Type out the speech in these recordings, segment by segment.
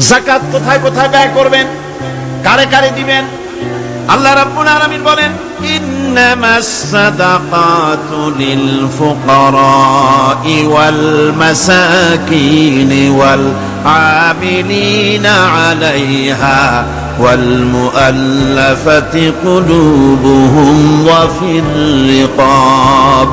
জাকাত কোথায় কোথায় ব্যয় করবেন? কারে কারে দিবেন? আল্লাহ রাব্বুল আলামিন বলেন ইন্নামাস সাদাকাতু লিল ফুকারাই ওয়াল মাসাকিন ওয়াল আমিলিনা আলাইহা ওয়াল মুআল্লাফাতি কুলুবুহুম ওয়া ফিল রিকাব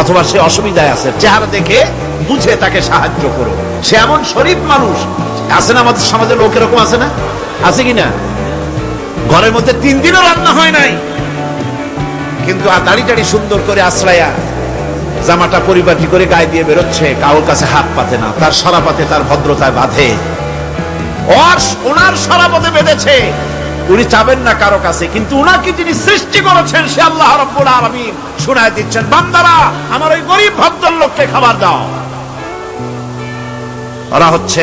অথবা সে অসুবিধায় আছে, চেহারা দেখে বুঝে তাকে সাহায্য করো সে এমন শরীফ মানুষ। আছে না আমাদের সমাজে লোক এরকম আছে না? আছে কি না? ঘরের মধ্যে তিন দিনও রান্না হয় নাই। কিন্তু আর দাড়ি টাড়ি সুন্দর করে আশ্রয়া জামাটা পরিপাটি করে গায়ে দিয়ে বেরোচ্ছে, কারোর কাছে হাত পাতে না, তার সরাপাতে তার ভদ্রতায় বাঁধে। ওনার সরাপথে বেঁধেছে। উনি চাবেন না কারও কাছে, কিন্তু উনাকে যিনি সৃষ্টি করেছেন, সে আল্লাহ রব্বুল আলমিন শুনাই দিচ্ছেন, বান্দারা, আমার ওই গরিব ভদ্র লোককে খাবার দাও। ওরা হচ্ছে